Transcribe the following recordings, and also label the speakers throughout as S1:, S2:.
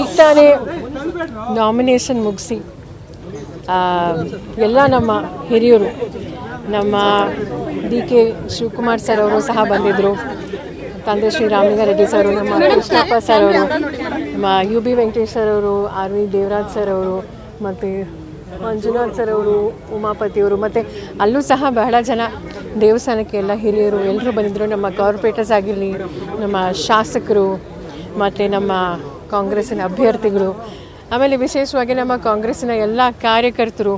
S1: ಈಗ ತಾನೇ ನಾಮಿನೇಷನ್ ಮುಗಿಸಿ ಎಲ್ಲ ನಮ್ಮ ಹಿರಿಯರು, ನಮ್ಮ ಡಿ ಕೆ ಶಿವಕುಮಾರ್ ಸರ್ ಅವರು ಸಹ ಬಂದಿದ್ದರು ತಂದೆ ಶ್ರೀ ರಾಮಲಿಂಗಾರೆಡ್ಡಿ ಸರ್ ನಮ್ಮ ಕೃಷ್ಣಪ್ಪ ಸರ್ ಅವರು, ನಮ್ಮ ಯು ಬಿ ವೆಂಕಟೇಶ್ ಸರ್ ಅವರು, ಆರ್ ವಿ ದೇವರಾಜ್ ಸರ್ ಅವರು, ಮತ್ತು ಮಂಜುನಾಥ್ ಸರ್ ಅವರು, ಉಮಾಪತಿ ಅವರು, ಮತ್ತು ಅಲ್ಲೂ ಸಹ ಬಹಳ ಜನ ದೇವಸ್ಥಾನಕ್ಕೆ ಎಲ್ಲ ಹಿರಿಯರು ಎಲ್ಲರೂ ಬಂದಿದ್ದರು ನಮ್ಮ ಕಾರ್ಪೊರೇಟರ್ಸ್ ಆಗಿರಲಿ ನಮ್ಮ ಶಾಸಕರು, ಮತ್ತು ನಮ್ಮ ಕಾಂಗ್ರೆಸ್ಸಿನ ಅಭ್ಯರ್ಥಿಗಳು. ಆಮೇಲೆ ವಿಶೇಷವಾಗಿ ನಮ್ಮ ಕಾಂಗ್ರೆಸ್ಸಿನ ಎಲ್ಲ ಕಾರ್ಯಕರ್ತರು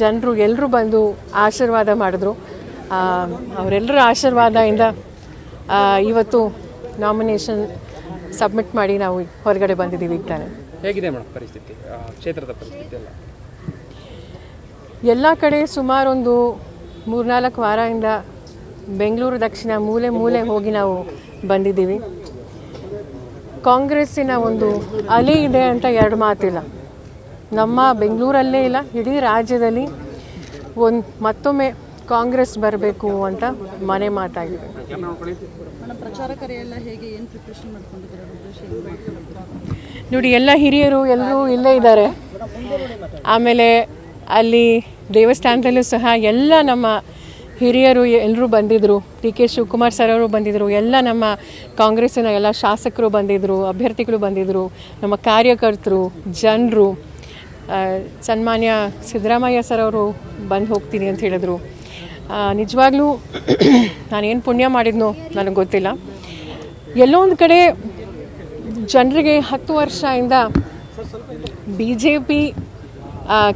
S1: ಜನರು ಎಲ್ಲರೂ ಬಂದು ಆಶೀರ್ವಾದ ಮಾಡಿದ್ರು. ಅವರೆಲ್ಲರ ಆಶೀರ್ವಾದದಿಂದ ಇವತ್ತು ನಾಮಿನೇಷನ್ ಸಬ್ಮಿಟ್ ಮಾಡಿ ನಾವು ಹೊರಗಡೆ ಬಂದಿದ್ದೀವಿ ಈಗ ತಾನೆ
S2: ಹೇಗಿದೆ ಮೇಡಮ್ ಪರಿಸ್ಥಿತಿ? ಕ್ಷೇತ್ರದ ಪರಿಸ್ಥಿತಿ ಎಲ್ಲ?
S1: ಎಲ್ಲ ಕಡೆ ಸುಮಾರೊಂದು ಮೂರ್ನಾಲ್ಕು ವಾರದಿಂದ ಬೆಂಗಳೂರು ದಕ್ಷಿಣ ಮೂಲೆ ಮೂಲೆ ಹೋಗಿ ನಾವು ಬಂದಿದ್ದೀವಿ. ಕಾಂಗ್ರೆಸ್ಸಿನ ಒಂದು ಅಲೆ ಇದೆ ಅಂತ ಎರಡು ಮಾತಿಲ್ಲ. ನಮ್ಮ ಬೆಂಗಳೂರಲ್ಲೇ ಇಲ್ಲ ಇಡೀ ರಾಜ್ಯದಲ್ಲಿ ಒಂದು ಮತ್ತೊಮ್ಮೆ ಕಾಂಗ್ರೆಸ್ ಬರಬೇಕು ಅಂತ ಮನೆ ಮಾತಾಗಿದೆ? ನೋಡಿ ಎಲ್ಲ ಹಿರಿಯರು ಎಲ್ಲರೂ ಇಲ್ಲೇ ಇದ್ದಾರೆ. ಆಮೇಲೆ ಅಲ್ಲಿ ದೇವಸ್ಥಾನದಲ್ಲೂ ಸಹ ಎಲ್ಲ ನಮ್ಮ ಹಿರಿಯರು ಎಲ್ಲರೂ ಬಂದಿದ್ದರು ಡಿ ಕೆ ಶಿವಕುಮಾರ್ ಸರ್ ಅವರು ಬಂದಿದ್ದರು ಎಲ್ಲ ನಮ್ಮ ಕಾಂಗ್ರೆಸ್ಸಿನ ಎಲ್ಲ ಶಾಸಕರು ಬಂದಿದ್ದರು ಅಭ್ಯರ್ಥಿಗಳು ಬಂದಿದ್ದರು ನಮ್ಮ ಕಾರ್ಯಕರ್ತರು, ಜನರು ಸನ್ಮಾನ್ಯ ಸಿದ್ದರಾಮಯ್ಯ ಸರ್ ಅವರು ಬಂದು ಹೋಗ್ತೀನಿ ಅಂತ ಹೇಳಿದರು. ನಿಜವಾಗ್ಲೂ ನಾನೇನು ಪುಣ್ಯ ಮಾಡಿದ್ನೋ ನನಗೆ ಗೊತ್ತಿಲ್ಲ. ಎಲ್ಲೋ ಒಂದು ಕಡೆ ಜನರಿಗೆ ಹತ್ತು ವರ್ಷದಿಂದ ಬಿ ಜೆ ಪಿ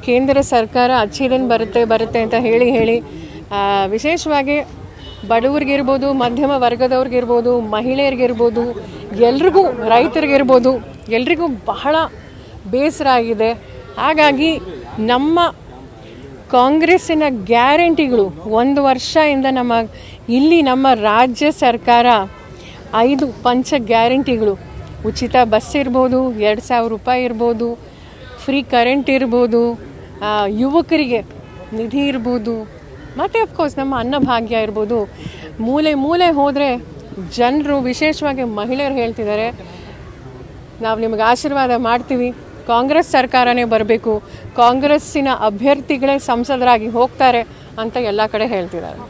S1: ಕೇಂದ್ರ ಸರ್ಕಾರ ಅಚ್ಚಿದನ್ ಬರುತ್ತೆ ಬರುತ್ತೆ ಅಂತ ಹೇಳಿ ಹೇಳಿ ವಿಶೇಷವಾಗಿ ಬಡವರಿಗಿರ್ಬೋದು, ಮಧ್ಯಮ ವರ್ಗದವ್ರಿಗಿರ್ಬೋದು, ಮಹಿಳೆಯರಿಗಿರ್ಬೋದು, ಎಲ್ರಿಗೂ, ರೈತರಿಗಿರ್ಬೋದು, ಎಲ್ರಿಗೂ ಬಹಳ ಬೇಸರ ಆಗಿದೆ ಹಾಗಾಗಿ ನಮ್ಮ ಕಾಂಗ್ರೆಸ್ಸಿನ ಗ್ಯಾರಂಟಿಗಳು ಒಂದು ವರ್ಷದಿಂದ ನಮ್ಮ, ಇಲ್ಲಿ ನಮ್ಮ ರಾಜ್ಯ ಸರ್ಕಾರ ಐದು ಪಂಚ ಗ್ಯಾರಂಟಿಗಳು. ಉಚಿತ ಬಸ್ ಇರ್ಬೋದು, ಎರಡು ಸಾವಿರ ರೂಪಾಯಿ ಇರ್ಬೋದು, ಫ್ರೀ ಕರೆಂಟ್ ಇರ್ಬೋದು ಯುವಕರಿಗೆ ನಿಧಿ ಇರ್ಬೋದು ಮತ್ತು ಅಫ್ಕೋರ್ಸ್ ನಮ್ಮ ಅನ್ನಭಾಗ್ಯ ಇರ್ಬೋದು. ಮೂಲೆ ಮೂಲೆ ಹೋದರೆ ಜನರು ವಿಶೇಷವಾಗಿ ಮಹಿಳೆಯರು ಹೇಳ್ತಿದ್ದಾರೆ, ನಾವು ನಿಮಗೆ ಆಶೀರ್ವಾದ ಮಾಡ್ತೀವಿ. ಕಾಂಗ್ರೆಸ್ ಸರ್ಕಾರನೇ ಬರಬೇಕು. ಕಾಂಗ್ರೆಸ್ಸಿನ ಅಭ್ಯರ್ಥಿಗಳೇ ಸಂಸದರಾಗಿ ಹೋಗ್ತಾರೆ ಅಂತ ಎಲ್ಲ ಕಡೆ ಹೇಳ್ತಿದ್ದಾರೆ.